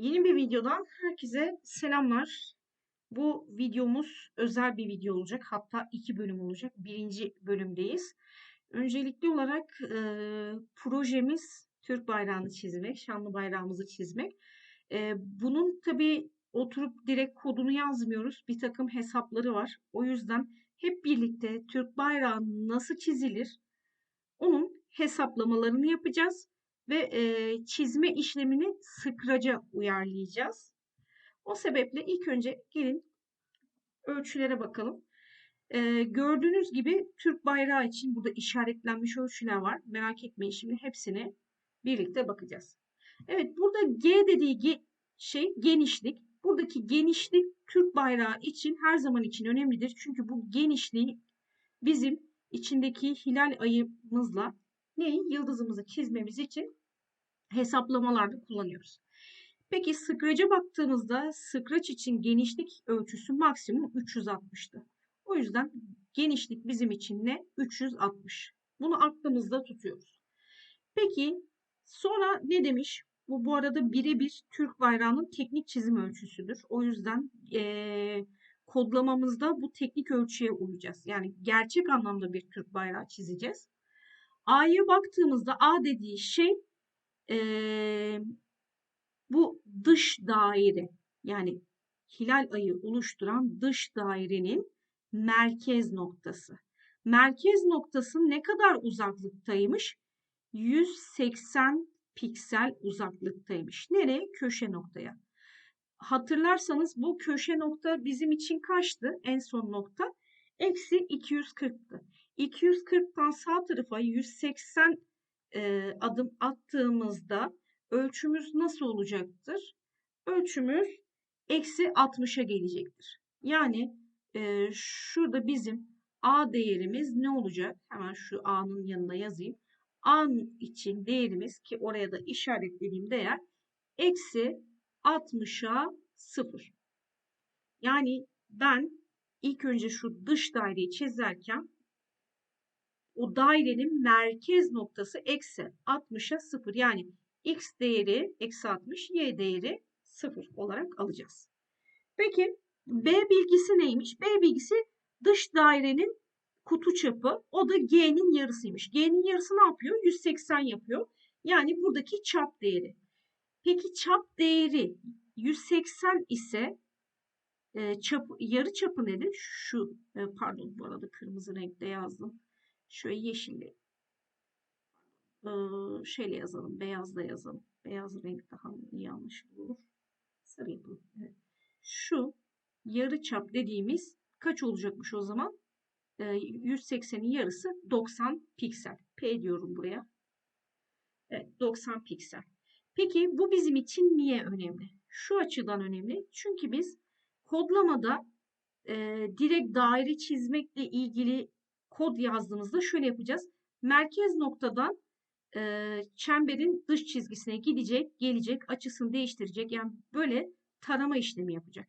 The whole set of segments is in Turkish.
Yeni bir videodan herkese selamlar. Bu videomuz özel bir video olacak. Hatta iki bölüm olacak. Birinci bölümdeyiz. Öncelikli olarak e, projemiz Türk bayrağını çizmek, şanlı bayrağımızı çizmek. E, bunun tabii oturup direkt kodunu yazmıyoruz. Bir takım hesapları var. O yüzden hep birlikte Türk bayrağı nasıl çizilir? Onun hesaplamalarını yapacağız ve e, çizme işlemini sıkraca uyarlayacağız. O sebeple ilk önce gelin ölçülere bakalım. E, gördüğünüz gibi Türk bayrağı için burada işaretlenmiş ölçüler var. Merak etmeyin şimdi hepsine birlikte bakacağız. Evet burada G dediği ge şey genişlik. Buradaki genişlik Türk bayrağı için her zaman için önemlidir. Çünkü bu genişliği bizim içindeki hilal ayımızla neyi? Yıldızımızı çizmemiz için hesaplamalarda kullanıyoruz. Peki sıkraca baktığımızda sıkraç için genişlik ölçüsü maksimum 360'tı. O yüzden genişlik bizim için ne? 360. Bunu aklımızda tutuyoruz. Peki sonra ne demiş? Bu bu arada birebir Türk bayrağının teknik çizim ölçüsüdür. O yüzden ee, kodlamamızda bu teknik ölçüye uyacağız. Yani gerçek anlamda bir Türk bayrağı çizeceğiz. A'ya baktığımızda A dediği şey ee, bu dış daire yani hilal ayı oluşturan dış dairenin merkez noktası. Merkez noktası ne kadar uzaklıktaymış? 180 piksel uzaklıktaymış. Nereye? Köşe noktaya. Hatırlarsanız bu köşe nokta bizim için kaçtı? En son nokta. Eksi 240'tı. 240'tan sağ tarafa 180 e, adım attığımızda ölçümüz nasıl olacaktır? Ölçümüz eksi 60'a gelecektir. Yani e, şurada bizim A değerimiz ne olacak? Hemen şu A'nın yanına yazayım. A için değerimiz ki oraya da işaretlediğim değer eksi 60'a 0. Yani ben ilk önce şu dış daireyi çizerken o dairenin merkez noktası eksi 60'a 0. Yani x değeri eksi 60, y değeri 0 olarak alacağız. Peki B bilgisi neymiş? B bilgisi dış dairenin kutu çapı. O da G'nin yarısıymış. G'nin yarısı ne yapıyor? 180 yapıyor. Yani buradaki çap değeri. Peki çap değeri 180 ise e, çap, yarı çapı nedir? Şu e, pardon bu arada kırmızı renkte yazdım. Şöyle yeşille e, şeyle yazalım. Beyazla yazalım. Beyaz renk daha iyi anlaşılır. Sarı yapalım. Evet. Şu yarı çap dediğimiz kaç olacakmış o zaman? E, 180'in yarısı 90 piksel. P diyorum buraya. Evet 90 piksel. Peki bu bizim için niye önemli? Şu açıdan önemli. Çünkü biz kodlamada e, direkt daire çizmekle ilgili kod yazdığımızda şöyle yapacağız. Merkez noktadan e, çemberin dış çizgisine gidecek, gelecek, açısını değiştirecek. Yani böyle tarama işlemi yapacak.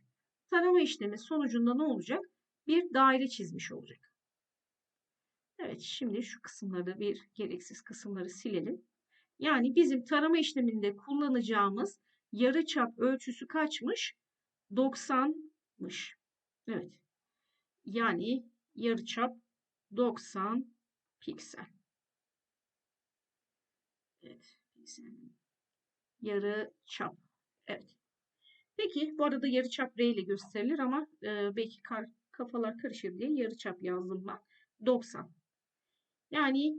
Tarama işlemi sonucunda ne olacak? Bir daire çizmiş olacak. Evet şimdi şu kısımları bir gereksiz kısımları silelim. Yani bizim tarama işleminde kullanacağımız yarı çap ölçüsü kaçmış? 90'mış. Evet. Yani yarı çap 90 piksel. Evet. Yarı çap. Evet. Peki bu arada yarı çap R ile gösterilir ama e, belki kar, kafalar karışır diye yarı çap yazdım ben. 90. Yani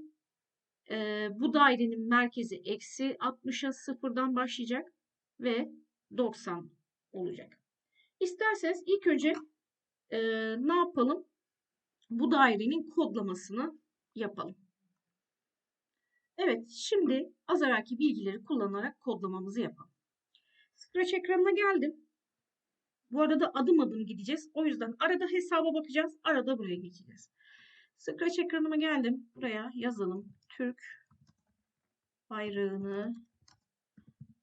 e, bu dairenin merkezi eksi 60'a sıfırdan başlayacak ve 90 olacak. İsterseniz ilk önce e, ne yapalım? Bu dairenin kodlamasını yapalım. Evet, şimdi az evvelki bilgileri kullanarak kodlamamızı yapalım. Scratch ekranına geldim. Bu arada adım adım gideceğiz. O yüzden arada hesaba bakacağız. Arada buraya geçeceğiz. Scratch ekranıma geldim. Buraya yazalım. Türk bayrağını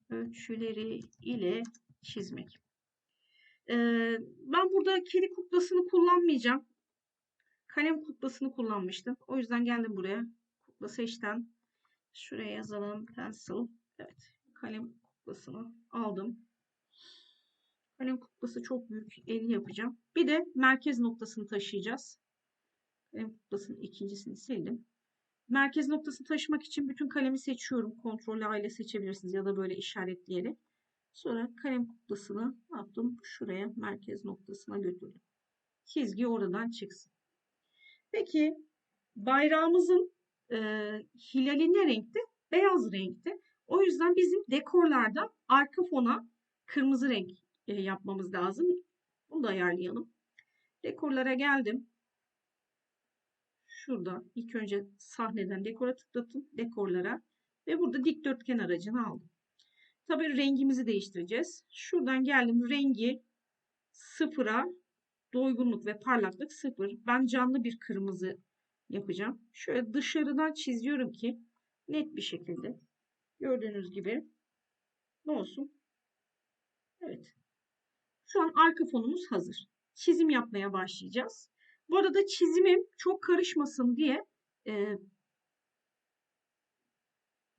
ölçüleri ile çizmek. Ee, ben burada kedi kuklasını kullanmayacağım. Kalem kuklasını kullanmıştım. O yüzden geldim buraya. Kukla seçten. Şuraya yazalım. Pencil. Evet. Kalem kuklasını aldım. Kalem kuklası çok büyük 50 yapacağım. Bir de merkez noktasını taşıyacağız. Kalem kuklasının ikincisini sildim. Merkez noktasını taşımak için bütün kalemi seçiyorum. Kontrol ile seçebilirsiniz ya da böyle işaretleyerek. Sonra kalem kuklasını ne yaptım? Şuraya merkez noktasına götürdüm. Çizgi oradan çıksın. Peki bayrağımızın e, hilali ne renkti? Beyaz renkti. O yüzden bizim dekorlarda arka fona kırmızı renk e, yapmamız lazım. Bunu da ayarlayalım. Dekorlara geldim. Şurada ilk önce sahneden dekora tıklattım. Dekorlara ve burada dikdörtgen aracını aldım. Tabii rengimizi değiştireceğiz. Şuradan geldim rengi sıfıra doygunluk ve parlaklık sıfır. Ben canlı bir kırmızı yapacağım. Şöyle dışarıdan çiziyorum ki net bir şekilde gördüğünüz gibi ne olsun? Evet. Şu an arka fonumuz hazır. Çizim yapmaya başlayacağız. Bu arada çizimim çok karışmasın diye e,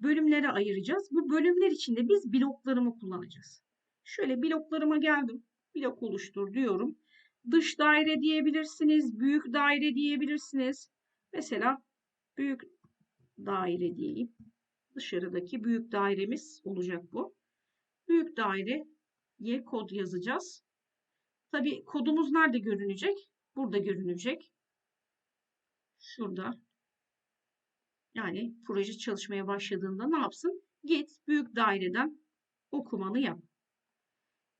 bölümlere ayıracağız. Bu bölümler içinde biz bloklarımı kullanacağız. Şöyle bloklarıma geldim. Blok oluştur diyorum. Dış daire diyebilirsiniz. Büyük daire diyebilirsiniz. Mesela büyük daire diyeyim. Dışarıdaki büyük dairemiz olacak bu. Büyük daireye kod yazacağız. Tabi kodumuz nerede görünecek? Burada görünecek. Şurada. Yani proje çalışmaya başladığında ne yapsın? Git büyük daireden okumanı yap.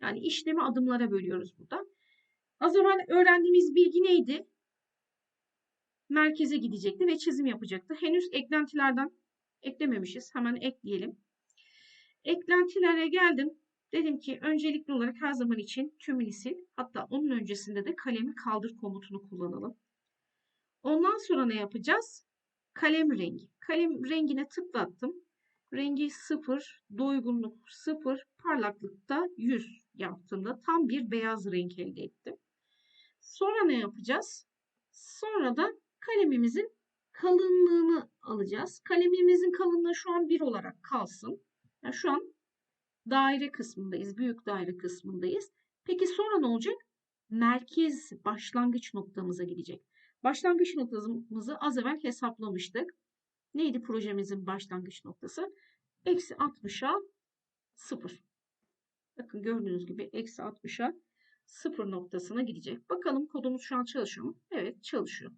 Yani işlemi adımlara bölüyoruz burada. Az evvel öğrendiğimiz bilgi neydi? Merkeze gidecekti ve çizim yapacaktı. Henüz eklentilerden eklememişiz. Hemen ekleyelim. Eklentilere geldim. Dedim ki öncelikli olarak her zaman için tümünü. Hatta onun öncesinde de kalemi kaldır komutunu kullanalım. Ondan sonra ne yapacağız? Kalem rengi. Kalem rengine tıklattım. Rengi 0, doygunluk 0, parlaklıkta 100 yaptığımda tam bir beyaz renk elde ettim. Sonra ne yapacağız? Sonra da kalemimizin kalınlığını alacağız. Kalemimizin kalınlığı şu an 1 olarak kalsın. Yani şu an daire kısmındayız. Büyük daire kısmındayız. Peki sonra ne olacak? Merkez başlangıç noktamıza gidecek. Başlangıç noktamızı az evvel hesaplamıştık. Neydi projemizin başlangıç noktası? Eksi 60'a 0. Bakın gördüğünüz gibi eksi 60'a 0 noktasına gidecek. Bakalım kodumuz şu an çalışıyor mu? Evet çalışıyor.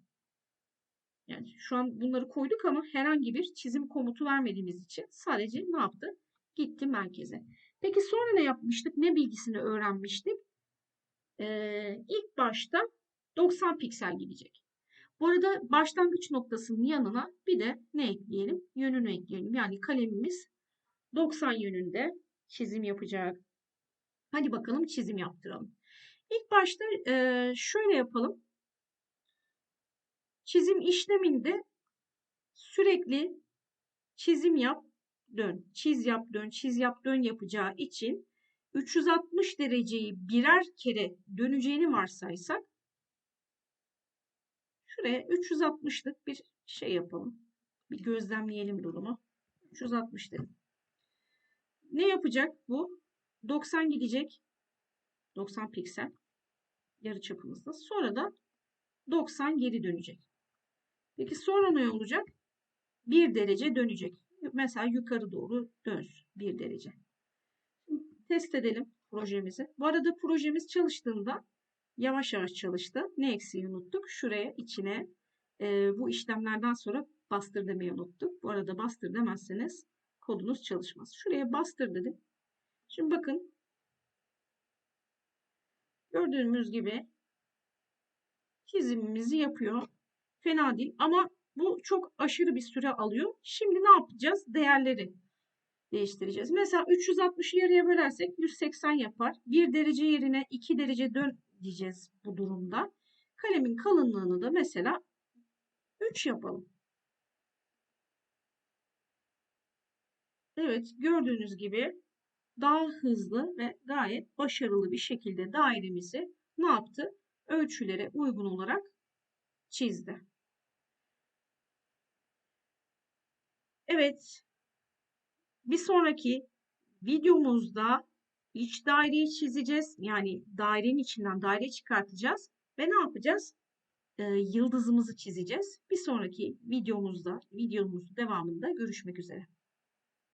Yani şu an bunları koyduk ama herhangi bir çizim komutu vermediğimiz için sadece ne yaptı? Gitti merkeze. Peki sonra ne yapmıştık? Ne bilgisini öğrenmiştik? Ee, ilk başta 90 piksel gidecek. Bu arada başlangıç noktasının yanına bir de ne ekleyelim? Yönünü ekleyelim. Yani kalemimiz 90 yönünde çizim yapacak. Hadi bakalım çizim yaptıralım. İlk başta e, şöyle yapalım. Çizim işleminde sürekli çizim yap, dön, çiz yap, dön, çiz yap, dön yapacağı için 360 dereceyi birer kere döneceğini varsaysak şuraya 360'lık bir şey yapalım. Bir gözlemleyelim durumu. 360 dedim. Ne yapacak bu? 90 gidecek. 90 piksel yarı çapımızda. Sonra da 90 geri dönecek. Peki sonra ne olacak? 1 derece dönecek. Mesela yukarı doğru dönsün 1 derece. Test edelim projemizi. Bu arada projemiz çalıştığında yavaş yavaş çalıştı. Ne eksiği unuttuk? Şuraya içine e, bu işlemlerden sonra bastır demeyi unuttuk. Bu arada bastır demezseniz kodunuz çalışmaz. Şuraya bastır dedim. Şimdi bakın gördüğümüz gibi çizimimizi yapıyor. Fena değil ama bu çok aşırı bir süre alıyor. Şimdi ne yapacağız? Değerleri değiştireceğiz. Mesela 360'ı yarıya bölersek 180 yapar. 1 derece yerine 2 derece dön diyeceğiz bu durumda. Kalemin kalınlığını da mesela 3 yapalım. Evet gördüğünüz gibi daha hızlı ve gayet başarılı bir şekilde dairemizi ne yaptı? Ölçülere uygun olarak çizdi. Evet. Bir sonraki videomuzda İç daireyi çizeceğiz. Yani dairenin içinden daire çıkartacağız. Ve ne yapacağız? Ee, yıldızımızı çizeceğiz. Bir sonraki videomuzda, videomuzun devamında görüşmek üzere.